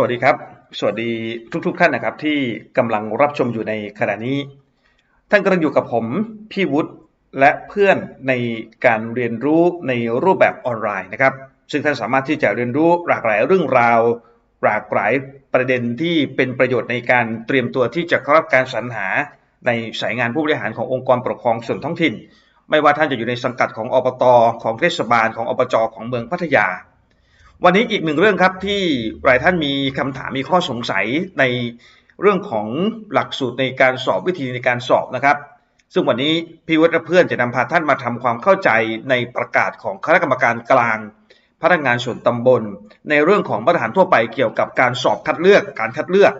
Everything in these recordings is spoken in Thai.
สวัสดีครับ สวัสดีทุกๆทท่านนะครับ ที่กำลังรับชมอยู่ในขณะนี้ ท่านกำลังอยู่กับผมพี่วุฒิและเพื่อนในการเรียนรู้ในรูปแบบออนไลน์นะครับ ซึ่งท่านสามารถที่จะเรียนรู้หลากหลายเรื่องราว หลากหลายประเด็นที่เป็นประโยชน์ในการเตรียมตัวที่จะเข้ารับการสรรหาในสายงานผู้บริหารขององค์กรปกครองส่วนท้องถิ่น ไม่ว่าท่านจะอยู่ในสังกัดของอบต ของเทศบาลของอบจของเมืองพัทยา วันนี้อีกหนึ่งเรื่องครับที่หลายท่านมีคำถามมีข้อสงสัยในเรื่องของหลักสูตรในการสอบวิธีในการสอบนะครับ ซึ่งวันนี้พี่วัฒเพื่อนจะนำพาท่านมาทำความเข้าใจในประกาศของคณะกรรมการกลาง พนักงานส่วนตำบล ในเรื่องของมาตรฐานทั่วไปเกี่ยวกับการสอบคัดเลือก การคัดเลือก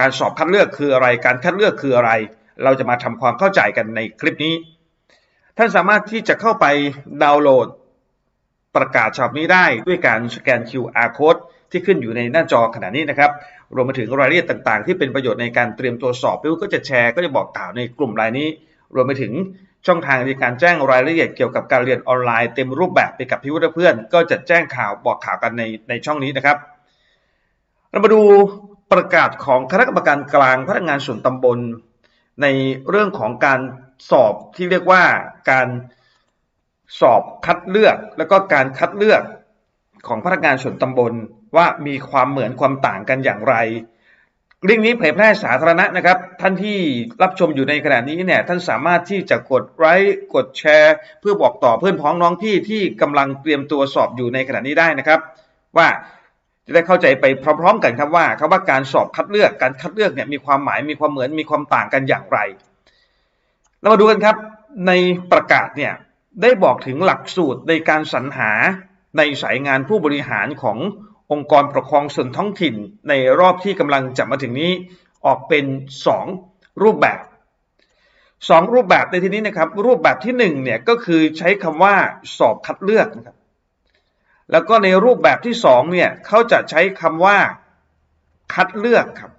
การสอบคัดเลือกคืออะไร การคัดเลือกคืออะไร เราจะมาทำความเข้าใจกันในคลิปนี้ ท่านสามารถที่จะเข้าไปดาวน์โหลด ประกาศฉบับนี้ได้ด้วยการสแกน QR code ที่ขึ้นอยู่ในหน้าจอขณะนี้นะครับ รวมไปถึงรายละเอียดต่างๆ ที่เป็นประโยชน์ในการเตรียมตัวสอบพี่ก็จะแชร์ก็จะบอกกล่าวในกลุ่มรายนี้ รวมไปถึงช่องทางในการแจ้งรายละเอียดเกี่ยวกับการเรียนออนไลน์เต็มรูปแบบไปกับพี่วุฒิเพื่อน ก็จะแจ้งข่าวบอกข่าวกันในในช่องนี้นะครับ เรามาดูประกาศของคณะกรรมการกลางพนักงานส่วนตำบล ในเรื่องของการสอบที่เรียกว่าการ สอบคัดเลือกแล้วก็การคัดเลือกของพนักงานส่วนตำบลว่ามีความเหมือนความต่างกันอย่างไรเรื่องนี้เผยแพร่สาธารณะนะครับ ท่านที่รับชมอยู่ในขณะนี้เนี่ยท่านสามารถที่จะกดไลค์กดแชร์ เพื่อบอกต่อเพื่อนพ้องน้องพี่ที่กำลังเตรียมตัวสอบอยู่ในขณะนี้ได้นะครับ ว่าจะได้เข้าใจไปพร้อม ๆ กันครับว่าคำว่าการสอบคัดเลือกการคัดเลือกเนี่ยมีความหมายมีความเหมือนมีความต่างกันอย่างไรเรามาดูกันครับในประกาศเนี่ย ได้บอกถึงหลักสูตรในการสรรหาในสายงานผู้บริหารขององค์กรปกครองส่วนท้องถิ่นในรอบที่กำลังจะมาถึงนี้ออกเป็น 2 รูปแบบ 2 รูปแบบในที่นี้นะครับ รูปแบบที่1เนี่ยก็คือใช้คำว่าสอบคัดเลือกนะครับแล้วก็ในรูปแบบที่2เนี่ยเขาจะใช้คำว่าคัดเลือกครับ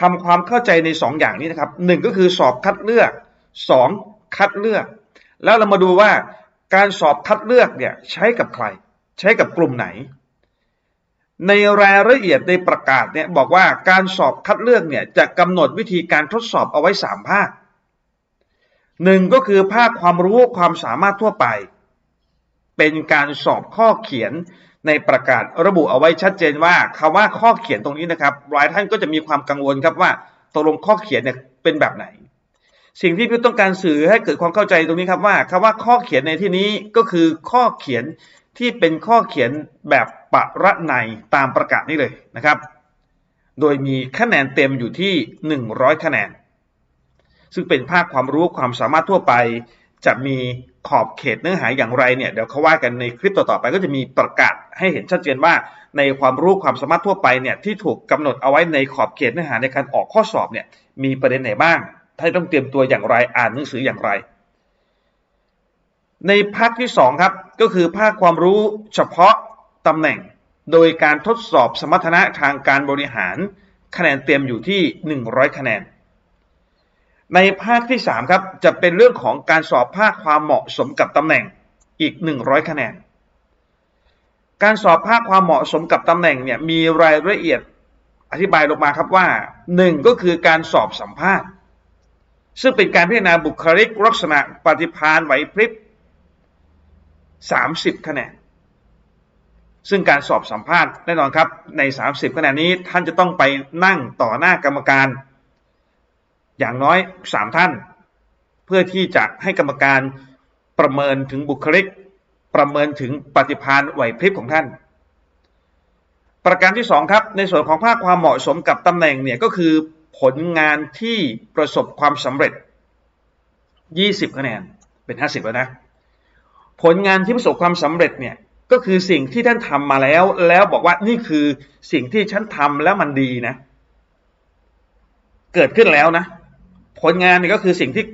ทำความเข้าใจใน 2ออย่างนี้นะครับ 1 ก็คือสอบคัดเลือก 2 คัดเลือก แล้วเรามาดูว่าการสอบคัดเลือกเนี่ยใช้กับใคร ใช้กับกลุ่มไหน ในรายละเอียดในประกาศเนี่ยบอกว่าการสอบคัดเลือกเนี่ยจะกำหนดวิธีการทดสอบเอาไว้ 3 ภาคหนึ่งก็คือภาคความรู้ความสามารถทั่วไป เป็นการสอบข้อเขียนในประกาศระบุเอาไว้ชัดเจนว่าคำว่าข้อเขียนตรงนี้นะครับหลายท่านก็จะมีความกังวลครับว่าตกลงข้อเขียนเนี่ยเป็นแบบไหน สิ่งที่พี่ต้องการสื่อให้เกิดความเข้าใจตรงนี้ครับว่าคำว่าข้อเขียนในที่นี้ก็คือข้อเขียนที่เป็นข้อเขียนแบบประในตามประกาศนี้เลยนะครับ โดยมีคะแนนเต็มอยู่ที่ 100 คะแนน ซึ่งเป็นภาคความรู้ความสามารถทั่วไปจะมีขอบเขตเนื้อหาอย่างไรเนี่ยเดี๋ยวเขาว่ากันในคลิปต่อๆไปก็จะมีประกาศให้เห็นชัดเจนว่าในความรู้ความสามารถทั่วไปเนี่ยที่ถูกกำหนดเอาไว้ในขอบเขตเนื้อหาในการออกข้อสอบเนี่ยมีประเด็นไหนบ้าง ท่านต้องเตรียมตัวอย่างไรอ่านหนังสืออย่างไร ในภาคที่2ครับก็คือภาคความรู้เฉพาะตำแหน่ง โดยการทดสอบสมรรถนะทางการบริหาร คะแนนเต็มอยู่ที่ 100 คะแนน ในภาคที่3ครับจะเป็นเรื่องของการสอบภาคความเหมาะสมกับตำแหน่งอีก 100 คะแนน การสอบภาคความเหมาะสมกับตำแหน่งเนี่ยมีรายละเอียดอธิบายลงมาครับว่า 1 ก็คือการสอบสัมภาษณ์ ซึ่งเป็นการพิจารณาบุคลิกลักษณะปฏิพานไหวพริบ30คะแนน ซึ่งการสอบสัมภาษณ์แน่นอนครับ ใน 30 คะแนนนี้ท่านจะต้องไปนั่งต่อหน้ากรรมการ อย่างน้อย 3 ท่าน เพื่อที่จะให้กรรมการประเมินถึงบุคลิก ประเมินถึงปฏิพานไหวพริบของท่าน ประการที่ 2 ครับ ในส่วนของภาคความเหมาะสมกับตำแหน่งเนี่ยก็คือ ผลงานที่ประสบความสำเร็จ 20 คะแนนเป็น 50 แล้วนะ ผลงานที่ประสบความสำเร็จเนี่ยก็คือสิ่งที่ท่านทำมาแล้ว แล้วบอกว่านี่คือสิ่งที่ฉันทำแล้วมันดีนะ เกิดขึ้นแล้วนะ ผลงานนี่ก็คือสิ่งที่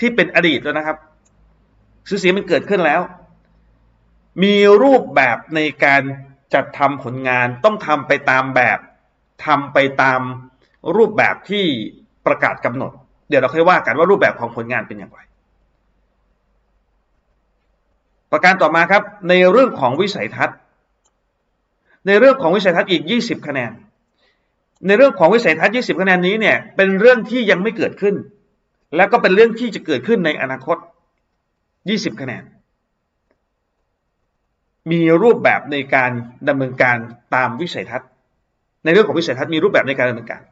ที่เป็นอดีตแล้วนะครับสื่อเสียมันเกิดขึ้นแล้ว มีรูปแบบในการจัดทำผลงานต้องทำไปตามแบบทำไปตาม รูปแบบที่ประกาศกำหนด เดี๋ยวเราค่อยว่ากันว่ารูปแบบของผลงานเป็นอย่างไร ประการต่อมาครับ ในเรื่องของวิสัยทัศน์ ในเรื่องของวิสัยทัศน์อีก 20 คะแนน ในเรื่องของวิสัยทัศน์ 20 คะแนนนี้เนี่ยเป็นเรื่องที่ยังไม่เกิดขึ้น แล้วก็เป็นเรื่องที่จะเกิดขึ้นในอนาคต 20 คะแนน มีรูปแบบในการดำเนินการตามวิสัยทัศน์ ในเรื่องของวิสัยทัศน์มีรูปแบบในการดำเนินการ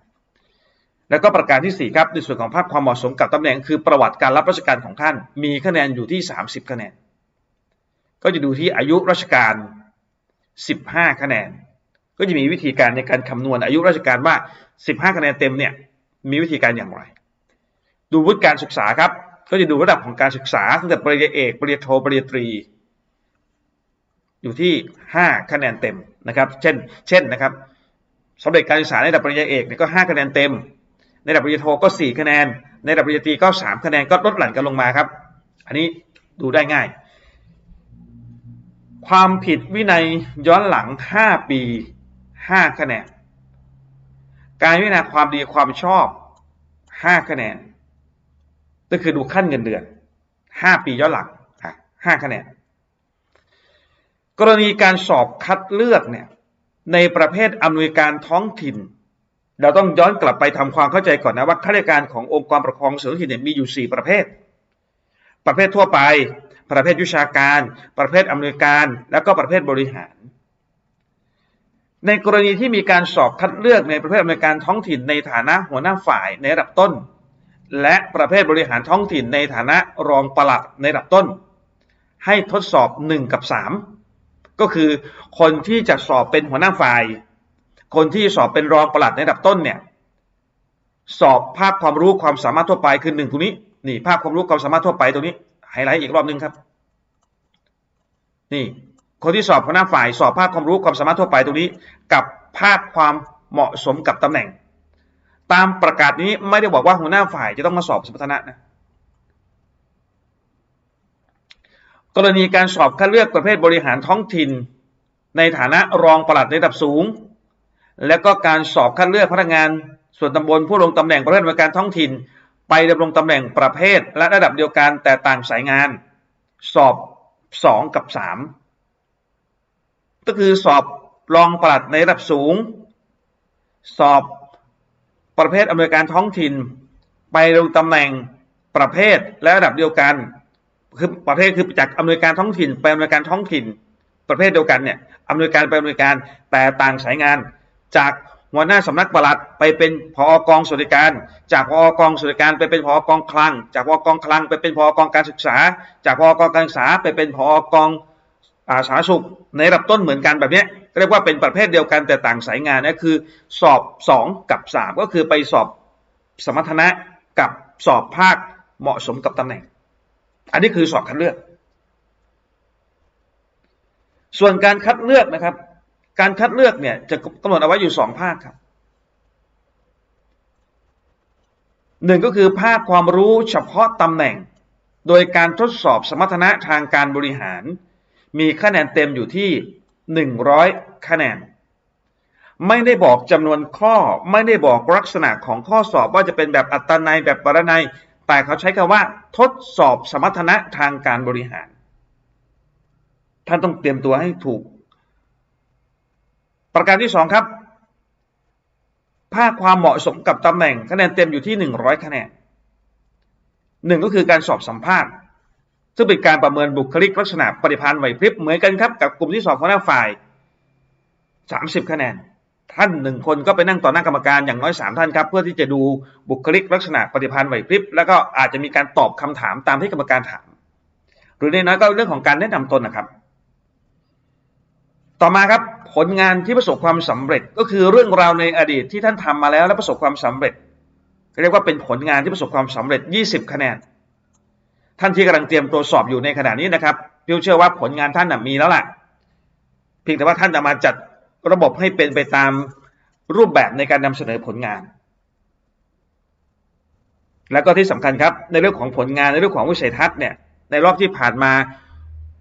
แล้วก็ประการที่ 4 ครับในส่วนของภาพความเหมาะสมกับตำแหน่งคือประวัติการรับราชการของท่าน มีคะแนนอยู่ที่ 30 คะแนน ก็จะดูที่อายุราชการ 15 คะแนน ก็จะมีวิธีการในการคำนวณอายุราชการว่า 15 คะแนนเต็มเนี่ยมีวิธีการอย่างไร ดูวุฒิการศึกษาครับ ก็จะดูระดับของการศึกษาตั้งแต่ปริญญาเอกปริญญาโทปริญญาตรี อยู่ที่ 5 คะแนนเต็มนะครับ เช่น เช่นนะครับสำเร็จการศึกษาในระดับปริญญาเอกเนี่ยก็ 5 คะแนนเต็ม ในระดับปริญญาโทก็ 4 คะแนน ในระดับปริญญาตรีก็ 3 คะแนนก็ลดหลั่นกันลงมาครับ อันนี้ดูได้ง่าย ความผิดวินัยย้อนหลัง 5 ปี 5 คะแนน การพิจารณาความดีความชอบ 5 คะแนน ก็คือดูขั้นเงินเดือน 5 ปีย้อนหลัง5คะแนน กรณีการสอบคัดเลือกเนี่ยในประเภทอำนวยการท้องถิ่น เราต้องย้อนกลับไปทำความเข้าใจก่อนนะว่าข้าราชการขององค์กรปกครองส่วนท้องถิ่นมีอยู่ 4 ประเภท ประเภททั่วไป ประเภทวิชาการ ประเภทอำนวยการ แล้วก็ประเภทบริหาร ในกรณีที่มีการสอบคัดเลือกในประเภทอำนวยการท้องถิ่นในฐานะหัวหน้าฝ่ายในระดับต้น และประเภทบริหารท้องถิ่นในฐานะรองปลัดในระดับต้น ให้ทดสอบ 1 กับ 3 ก็คือคนที่จะสอบเป็นหัวหน้าฝ่าย คนที่สอบเป็นรองปลัดในระดับต้นเนี่ยสอบภาคความรู้ความสามารถทั่วไปคือหนึ่งตรงนี้นี่ภาคความรู้ความสามารถทั่วไปตรงนี้ไฮไลท์อีกรอบนึงครับ นี่ คนที่สอบหัวหน้าฝ่าย สอบภาคความรู้ความสามารถทั่วไปตรงนี้ กับภาคความเหมาะสมกับตำแหน่ง ตามประกาศนี้ไม่ได้บอกว่าหัวหน้าฝ่ายจะต้องมาสอบสมรรถนะนะกรณีการสอบคัดเลือกประเภทบริหารท้องถิ่น ในฐานะรองปลัดในระดับสูง และก็การสอบคัดเลือกพนักงานส่วนตำบลผู้ลงตำแหน่งประเภทบริการท้องถิ่น ไปดำรงตำแหน่งประเภทและระดับเดียวกันแต่ต่างสายงาน สอบ 2 กับ 3 ก็คือสอบรองปลัดในระดับสูง สอบประเภทอำนวยการท้องถิ่น ไปลงตำแหน่งประเภทและระดับเดียวกันคือประเภทคือจากอำนวยการท้องถิ่น ไปอำนวยการท้องถิ่น ประเภทเดียวกันเนี่ยอำนวยการไปอำนวยการแต่ต่างสายงาน จากหัวหน้าสำนักปลัดไปเป็นผอกองสวัสดิการ จากผอกองสวัสดิการไปเป็นผอกองคลัง จากผอกองคลังไปเป็นผอกองการศึกษา จากผอกองการศึกษาไปเป็นผอกองอาสาสุขในระดับต้นเหมือนกันแบบนี้เรียกว่าเป็นประเภทเดียวกันแต่ต่างสายงานนั่นคือสอบ 2 กับ 3 ก็คือไปสอบสมรรถนะกับสอบภาคเหมาะสมกับตำแหน่ง อันนี้คือสอบคัดเลือก ส่วนการคัดเลือกนะครับ การคัดเลือกเนี่ยจะกำหนดเอาไว้อยู่สองภาคครับหนึ่งก็คือภาคความรู้เฉพาะตำแหน่ง โดยการทดสอบสมรรถนะทางการบริหาร มีคะแนนเต็มอยู่ที่หนึ่งร้อยคะแนน ไม่ได้บอกจำนวนข้อไม่ได้บอกลักษณะของข้อสอบว่าจะเป็นแบบอัตนัยแบบปรนัย แต่เขาใช้คำว่า ทดสอบสมรรถนะทางการบริหาร ท่านต้องเตรียมตัวให้ถูก ประการที่สองครับภาคความเหมาะสมกับตำแหน่งคะแนนเต็มอยู่ที่หนึ่งร้อยคะแนนหนึ่งก็คือการสอบสัมภาษณ์ ซึ่งเป็นการประเมินบุคลิกลักษณะปฏิพันธ์ไหวพริบเหมือนกันครับกับกลุ่มที่สอบหัวหน้าฝ่ายสามสิบคะแนน ท่านหนึ่งคนก็ไปนั่งต่อหน้ากรรมการอย่างน้อยสามท่านครับเพื่อที่จะดูบุคลิกลักษณะปฏิพันธ์ไหวพริบ แล้วก็อาจจะมีการตอบคำถามตามที่กรรมการถาม หรือในน้อยก็เรื่องของการแนะนำตนนะครับ ต่อมาครับผลงานที่ประสบความสำเร็จก็คือเรื่องราวในอดีตที่ท่านทำมาแล้วและประสบความสำเร็จเรียกว่าเป็นผลงานที่ประสบความสำเร็จ 20 คะแนน ท่านที่กำลังเตรียมตัวสอบอยู่ในขณะนี้นะครับพี่เชื่อว่าผลงานท่านมีแล้วล่ะ เพียงแต่ว่าท่านจะมาจัดระบบให้เป็นไปตามรูปแบบในการนำเสนอผลงาน แล้วก็ที่สำคัญครับในเรื่องของผลงานในเรื่องของวิสัยทัศน์เนี่ยในรอบที่ผ่านมา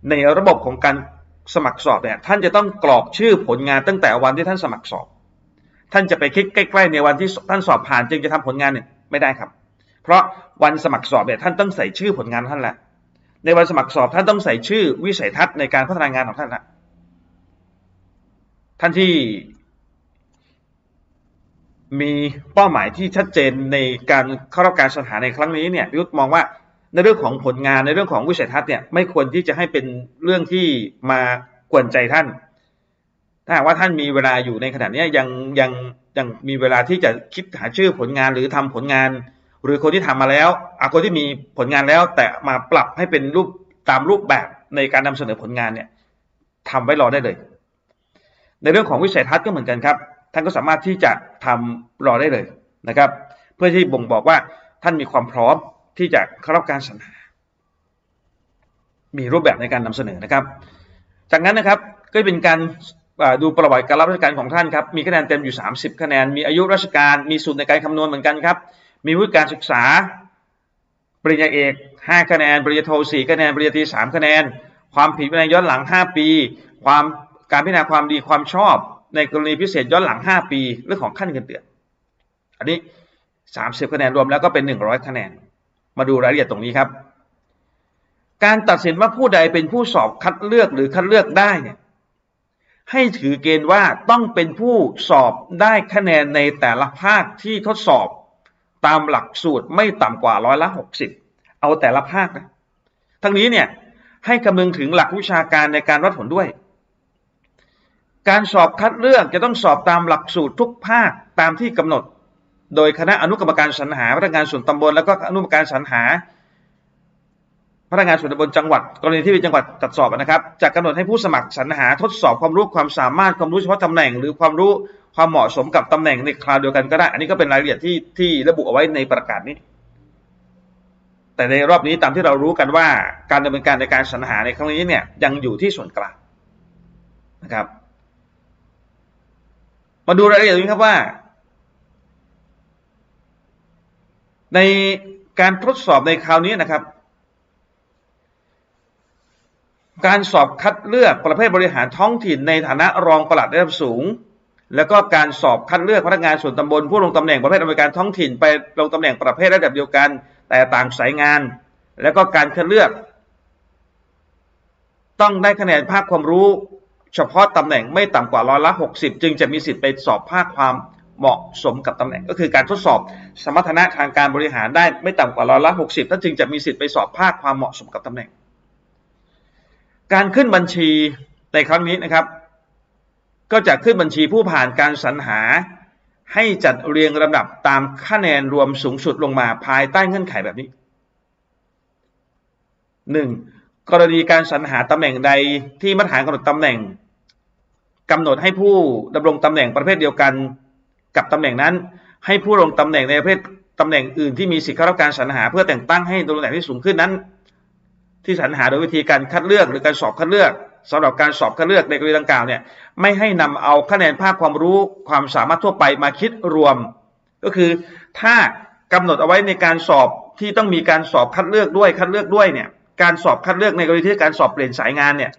ในระบบของการ สมัครสอบเนี่ยท่านจะต้องกรอกชื่อผลงานตั้งแต่วันที่ท่านสมัครสอบ ท่านจะไปคลิกใกล้ๆในวันที่ท่านสอบผ่านจึงจะทำผลงานเนี่ยไม่ได้ครับ เพราะวันสมัครสอบเนี่ยท่านต้องใส่ชื่อผลงานท่านละในวันสมัครสอบท่านต้องใส่ชื่อวิสัยทัศน์ในการพัฒนางานของท่านละท่านที่มีเป้าหมายที่ชัดเจนในการเข้ารับการสถานในครั้งนี้เนี่ยพิยุทธมองว่า ในเรื่องของผลงานในเรื่องของวิสัยทัศน์เนี่ยไม่ควรที่จะให้เป็นเรื่องที่มากวนใจท่าน ถ้าหากว่าท่านมีเวลาอยู่ในขณะนี้ยังยังยังมีเวลาที่จะคิดหาชื่อผลงานหรือทำผลงาน หรือคนที่ทำมาแล้วอาคนที่มีผลงานแล้ว แต่มาปรับให้เป็นรูปตามรูปแบบในการนำเสนอผลงานเนี่ยทำไว้รอได้เลย ในเรื่องของวิสัยทัศน์ก็เหมือนกันครับท่านก็สามารถที่จะทำรอได้เลยนะครับ เพื่อที่บ่งบอกว่าท่านมีความพร้อม ที่จะเข้ารับการสรรหามีรูปแบบในการนำเสนอนะครับ จากนั้นนะครับก็เป็นการดูประวัติการรับราชการของท่านครับ มีคะแนนเต็มอยู่ 30 คะแนน มีอายุราชการ มีสูตรในการคำนวณเหมือนกันครับ มีวุฒิการศึกษา ปริญญาเอก 5 คะแนน ปริญญาโท 4 คะแนน ปริญญาตรี 3 คะแนน ความผิดวินัยย้อนหลัง 5 ปี ความการพิจารณาความดีความชอบ ในกรณีพิเศษย้อนหลัง 5 ปี เรื่องของขั้นเงินเดือน อันนี้ 30 คะแนนรวมแล้วก็เป็น 100 คะแนน มาดูรายละเอียดตรงนี้ครับ การตัดสินว่าผู้ใดเป็นผู้สอบคัดเลือกหรือคัดเลือกได้เนี่ยให้ถือเกณฑ์ว่าต้องเป็นผู้สอบได้คะแนนในแต่ละภาคที่ทดสอบตามหลักสูตรไม่ต่ำกว่าร้อยละหกสิบเอาแต่ละภาคนะทั้งนี้เนี่ยให้คำนึงถึงหลักวิชาการในการวัดผลด้วย การสอบคัดเลือกจะต้องสอบตามหลักสูตรทุกภาคตามที่กำหนด โดยคณะอนุกรรมการสรรหาพนักงานส่วนตำบลแล้วก็อนุกรรมการสรรหาพนักงานส่วนตำบลจังหวัด กรณีที่เป็นจังหวัดจัดสอบนะครับจะกำหนดให้ผู้สมัครสรรหาทดสอบความรู้ความสามารถความรู้เฉพาะตำแหน่ง หรือความรู้ความเหมาะสมกับตำแหน่งในคราวเดียวกันก็ได้ อันนี้ก็เป็นรายละเอียดที่ที่ระบุเอาไว้ในประกาศนี้ แต่ในรอบนี้ตามที่เรารู้กันว่าการดำเนินการในการสรรหาในครั้งนี้เนี่ยยังอยู่ที่ส่วนกลางนะครับ มาดูรายละเอียดนี้ครับว่า ในการทดสอบในคราวนี้นะครับ การสอบคัดเลือกประเภทบริหารท้องถิ่นในฐานะรองปลัดระดับสูง แล้วก็การสอบคัดเลือกพนักงานส่วนตำบลผู้ลงตำแหน่งประเภทอำนวยการท้องถิ่นไปลงตำแหน่งประเภทระดับเดียวกัน แต่ต่างสายงาน แล้วก็การคัดเลือก ต้องได้คะแนนภาคความรู้ เฉพาะตำแหน่งไม่ต่ำกว่าร้อยละหกสิบจึงจะมีสิทธิ์ไปสอบภาคความ เหมาะสมกับตำแหน่งก็คือการทดสอบสมรรถนะทางการบริหารได้ไม่ต่ำกว่าร้อยละหกสิบท่านจึงจะมีสิทธิ์ไปสอบภาคความเหมาะสมกับตำแหน่ง การขึ้นบัญชีในครั้งนี้นะครับ ก็จะขึ้นบัญชีผู้ผ่านการสรรหา ให้จัดเรียงลำดับตามคะแนนรวมสูงสุดลงมาภายใต้เงื่อนไขแบบนี้ 1. กรณีการสรรหาตำแหน่งใดที่มาตรฐานกำหนดตำแหน่งกำหนดให้ผู้ดำรงตำแหน่งประเภทเดียวกัน กับตำแหน่งนั้น ให้ผู้ลงตำแหน่งในประเภทตำแหน่งอื่นที่มีสิทธิเข้ารับการสรรหา เพื่อแต่งตั้งให้ตำแหน่งที่สูงขึ้นนั้น ที่สรรหาโดยวิธีการคัดเลือกหรือการสอบคัดเลือกสำหรับการสอบคัดเลือกในกรณีดังกล่าวเนี่ยไม่ให้นำเอาคะแนนภาคความรู้ความสามารถทั่วไปมาคิดรวม ก็คือถ้ากำหนดเอาไว้ในการสอบที่ต้องมีการสอบคัดเลือกด้วยคัดเลือกด้วยเนี่ยการสอบคัดเลือกในกรณีที่การสอบเปลี่ยนสายงานเนี่ย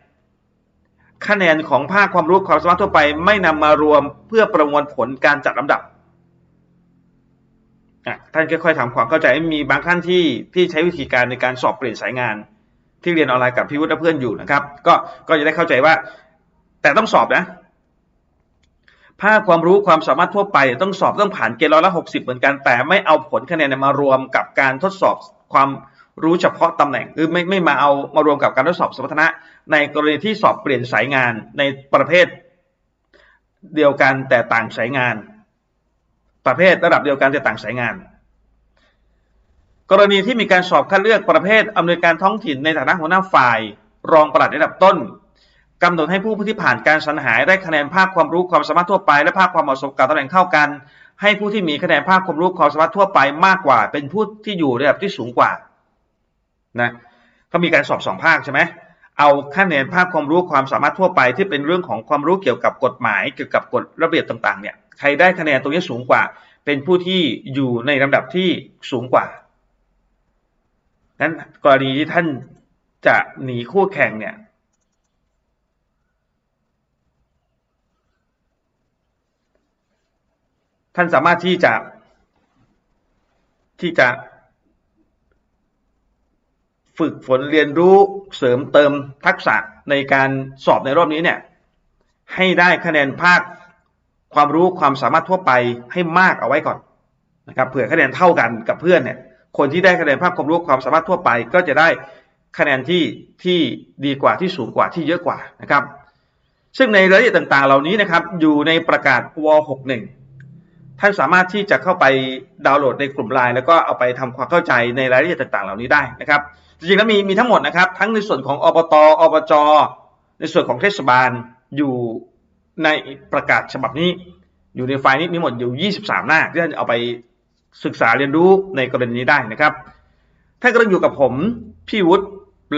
คะแนนของภาคความรู้ความสามารถทั่วไป ไม่นำมารวมเพื่อประมวลผลการจัดลำดับท่านค่อยๆทำความเข้าใจมีบางท่านที่ที่ใช้วิธีการในการสอบเปลี่ยนสายงาน ที่เรียนออนไลน์กับพี่วุฒิเพื่อนอยู่นะครับ ก็ก็จะได้เข้าใจว่า แต่ต้องสอบนะภาคความรู้ความสามารถทั่วไป ต้องสอบต้องผ่านเกณฑ์ร้อยละหกสิบเหมือนกันแต่ไม่เอาผลคะแนนมารวมกับการทดสอบความ รู้เฉพาะตำแหน่งคือไม่ไม่มาเอามารวมกับการทดสอบสมรรถนะ ในกรณีที่สอบเปลี่ยนสายงานในประเภทเดียวกันแต่ต่างสายงาน ประเภทระดับเดียวกันแต่ต่างสายงาน กรณีที่มีการสอบคัดเลือกประเภทอำนวยการท้องถิ่นในฐานะหัวหน้าฝ่าย รองปลัดระดับต้นกำหนดให้ผู้ที่ผ่านการสรรหาได้คะแนนภาคความรู้ความสามารถทั่วไป และภาคความเหมาะสมกับตำแหน่งเท่ากัน ให้ผู้ที่มีคะแนนภาคความรู้ความสามารถทั่วไปมากกว่า เป็นผู้ที่อยู่ระดับที่สูงกว่า นะเขามีการสอบสองภาคใช่ไหมเอาคะแนนภาคความรู้ความสามารถทั่วไปที่เป็นเรื่องของความรู้เกี่ยวกับกฎหมายเกี่ยวกับกฎระเบียบต่างๆเนี่ยใครได้คะแนนตรงนี้สูงกว่า เป็นผู้ที่อยู่ในลำดับที่สูงกว่านั้นกรณีที่ท่านจะหนีคู่แข่งเนี่ยท่านสามารถที่จะที่จะ ฝึกฝนเรียนรู้เสริมเติมทักษะในการสอบในรอบนี้เนี่ยให้ได้คะแนนภาคความรู้ความสามารถทั่วไปให้มากเอาไว้ก่อนนะครับเผื่อคะแนนเท่ากันกับเพื่อนเนี่ยคนที่ได้คะแนนภาคความรู้ความสามารถทั่วไป ก็จะได้คะแนนที่ที่ดีกว่าที่สูงกว่าที่เยอะกว่านะครับ ซึ่งในรายละเอียดต่างๆ เหล่านี้นะครับอยู่ในประกาศว61ท่านสามารถที่จะเข้าไปดาวน์โหลดในกลุ่มไลน์แล้วก็เอาไปทำความเข้าใจในรายละเอียดต่างๆ เหล่านี้ได้นะครับ จริงๆแล้วมีมีทั้งหมดนะครับ ทั้งในส่วนของอบตอบจ ในส่วนของเทศบาลอยู่ในประกาศฉบับนี้ อยู่ในไฟล์นี้มีหมดอยู่ 23 หน้าที่ท่านจะเอาไปศึกษาเรียนรู้ในกรณีนี้ได้นะครับท่านกำลังอยู่กับผมพี่วุฒิ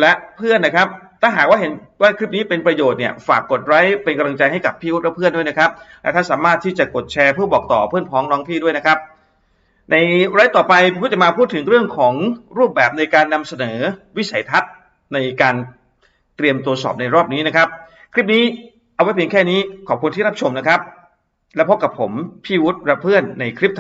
และเพื่อนนะครับ ถ้าหากว่าเห็นว่าคลิปนี้เป็นประโยชน์เนี่ยฝากกดไลค์เป็นกำลังใจให้กับพี่วุฒิและเพื่อนด้วยนะครับและถ้าสามารถที่จะกดแชร์เพื่อบอกต่อเพื่อนพ้องน้องพี่ด้วยนะครับ ในรายต่อไปผมก็จะมาพูดถึงเรื่องของรูปแบบในการนำเสนอวิสัยทัศน์ในการเตรียมตัวสอบในรอบนี้นะครับ คลิปนี้เอาไว้เพียงแค่นี้ขอบคุณที่รับชมนะครับ และพบกับผมพี่วุฒิและเพื่อนในคลิป